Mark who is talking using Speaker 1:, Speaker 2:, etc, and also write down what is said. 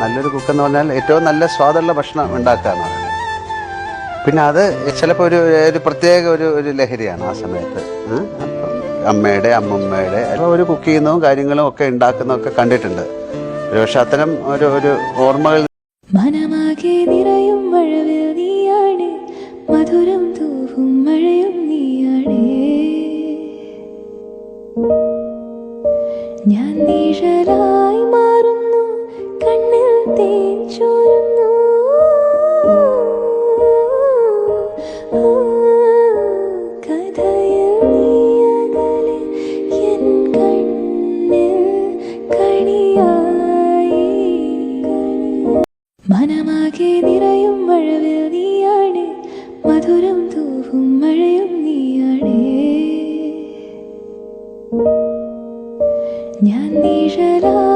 Speaker 1: നല്ലൊരു കുക്ക് എന്ന് പറഞ്ഞാൽ ഏറ്റവും നല്ല സ്വാദുള്ള ഭക്ഷണം ഉണ്ടാക്കുക എന്നാണ്. പിന്നെ അത് ചിലപ്പോൾ ഒരു ഒരു പ്രത്യേക ഒരു ഒരു ലഹരിയാണ് ആ സമയത്ത്? അമ്മയുടെ അമ്മമ്മയുടെ അപ്പോൾ ഒരു കുക്ക് ചെയ്യുന്നതും കാര്യങ്ങളും ഒക്കെ ഉണ്ടാക്കുന്നതൊക്കെ കണ്ടിട്ടുണ്ട്. ഒരു പക്ഷെ അത്തരം ഒരു ഒരു ഓർമ്മകൾ ഞാൻ നിഴലായി
Speaker 2: മനമാകെ നിറയും മഴവിൽ നീയാണ്. മധുരം തൂവും മഴയും നീയാണ്. ഞാൻ നീഷരാ